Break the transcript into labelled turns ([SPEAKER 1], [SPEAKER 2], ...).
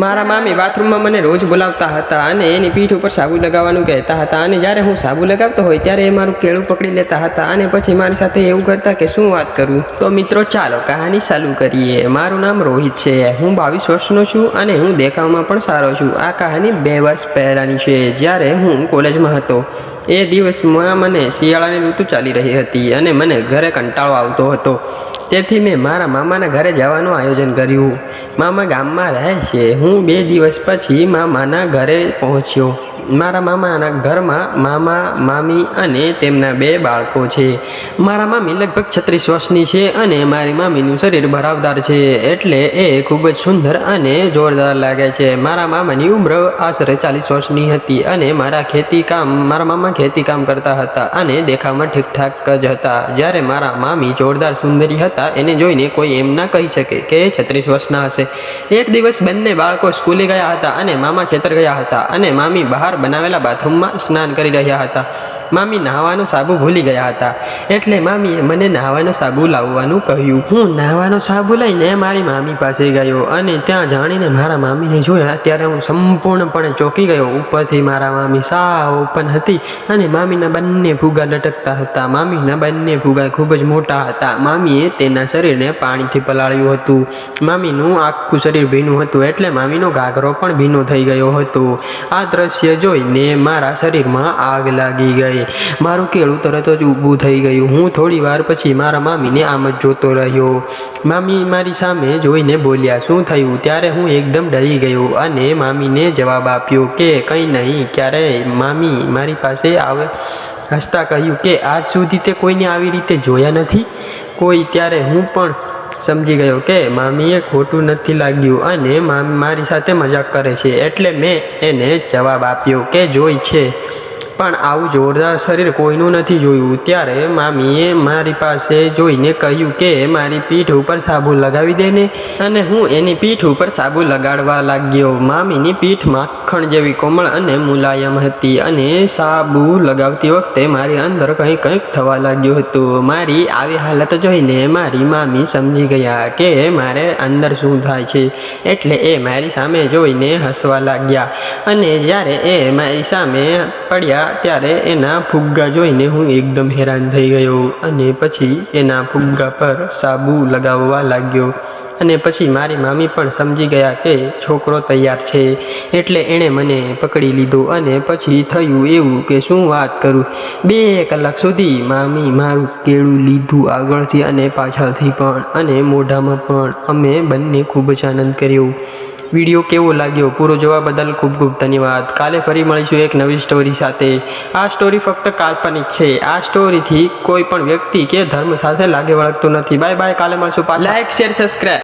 [SPEAKER 1] મારા મામી બાથરૂમમાં મને રોજ બોલાવતા હતા અને એની પીઠ ઉપર સાબુ લગાવવાનું કહેતા હતા અને જ્યારે હું સાબુ લગાવતો હોય ત્યારે એ મારું કેળું પકડી લેતા હતા અને પછી મારી સાથે એવું કરતા કે શું વાત કરું? તો મિત્રો, ચાલો કહાની ચાલુ કરીએ. મારું નામ રોહિત છે. હું બાવીસ વર્ષનો છું અને હું દેખાવમાં પણ સારો છું. આ કહાની બે વર્ષ પહેલાંની છે. જ્યારે હું કોલેજમાં હતો, એ દિવસમાં મને શિયાળાની ઋતુ ચાલી રહી હતી અને મને ઘરે કંટાળો આવતો હતો. તેથી મેં મારા મામાના ઘરે જવાનું આયોજન કર્યું. મામા ગામમાં રહે છે. હું બે દિવસ પછી મામાના ઘરે પહોંચ્યો. મારા મામાના ઘરમાં મામા, મામી અને તેમના બે બાળકો છે. મારા મામી લગભગ છત્રીસ વર્ષની છે અને મારી મામીનું શરીર ભરાવદાર છે એટલે એ ખૂબ જ સુંદર અને જોરદાર લાગે છે. મારા મામાની ઉંમર આશરે ચાલીસ વર્ષની હતી અને મારા ખેતી કામ, મારા મામા ખેતી કામ કરતા હતા અને દેખાવમાં ઠીકઠાક જ હતા. જ્યારે મારા મામી જોરદાર સુંદરી હતા એને જોઈને કોઈ એમ ના કહી શકે કે એ છત્રીસ વર્ષના હશે. એક દિવસ બંને બાળકો સ્કૂલે ગયા હતા અને મામા ખેતર ગયા હતા અને મામી બહાર બનાવેલા બાથરૂમમાં સ્નાન કરી રહ્યા હતા. મામી નહાવાનો સાબુ ભૂલી ગયા હતા. એટલે મામીએ મને નહાવાનો સાબુ લાવવાનું કહ્યું. હું નહાવાનો સાબુ લઈને મારી મામી પાસે ગયો અને ત્યાં જાણીને મારા મામીને જોયા ત્યારે હું સંપૂર્ણપણે ચોંકી ગયો. ઉપરથી મારા મામી સાવ ઓપન હતી અને મામીના બંને ફુગા લટકતા હતા. મામીના બંને ફુગા ખૂબ જ મોટા હતા. મામીએ તેના શરીરને પાણીથી પલાળ્યું હતું. મામીનું આખું શરીર ભીનું હતું એટલે મામીનો ઘાઘરો પણ ભીનો થઈ ગયો હતો. આ દ્રશ્ય જોઈને મારા શરીરમાં આગ લાગી ગઈ. મારું કેળું તરત જ ઊભું થઈ ગયું. હું થોડી વાર પછી મારા મામીને આમ જ જોતો રહ્યો. મામી મારી સામે જોઈને બોલ્યા, શું થયું? ત્યારે હું એકદમ ડરી ગયો અને મામીને જવાબ આપ્યો કે, કંઈ નહીં, ક્યારેય. મામી મારી પાસે આવે. હસતા કહ્યું કે, આજ સુધી તે કોઈને આવી રીતે જોયા નથી? કોઈ ત્યારે હું પણ સમજી ગયો કે, મામીએ ખોટું નથી લાગ્યું અને મારી સાથે મજાક કરે છે. એટલે મેં એને જવાબ આપ્યો કે, જોઈ છે. પણ આવું જોરદાર શરીર કોઈનું નથી જોયું. ત્યારે મામીએ મારી પાસે જોઈને કહ્યું કે, મારી પીઠ ઉપર સાબુ લગાવી દે ને. અને હું એની પીઠ ઉપર સાબુ લગાડવા લાગ્યો. મામીની પીઠ માખણ જેવી કોમળ અને મુલાયમ હતી અને સાબુ લગાવતી વખતે મારી અંદર કંઈક કંઈક થવા લાગ્યું હતું. મારી આવી હાલત જોઈને મારી મામી સમજી ગયા કે, મારે અંદર શું થાય છે? એટલે એ મારી સામે જોઈને હસવા લાગ્યા. અને જ્યારે એ મારી સામે પડ્યા ત્યારે એના ફુગ્ગા જોઈને હું એકદમ હેરાન થઈ ગયો અને પછી એના ફુગ્ગા પર સાબુ લગાવવા લાગ્યો. અને પછી મારી મામી પણ સમજી ગયા કે છોકરો તૈયાર છે, એટલે એણે મને પકડી લીધો અને પછી થયું એવું કે શું વાત કરું? બે કલાક સુધી મામી મારું કેળું લીધું આગળથી અને પાછળથી પણ અને મોઢામાં પણ. અમે બંને ખૂબ જ આનંદ કર્યો. વીડિયો કેવો લાગ્યો? પૂરો જોવા બદલ ખૂબ ખૂબ ધન્યવાદ. કાલે ફરી મળીશું એક નવી સ્ટોરી સાથે. આ સ્ટોરી ફક્ત કાલ્પનિક છે. આ સ્ટોરીથી કોઈ પણ વ્યક્તિ કે ધર્મ સાથે લાગે વળગતું નથી. બાય બાય કાલે મળશું પાછા. Like share subscribe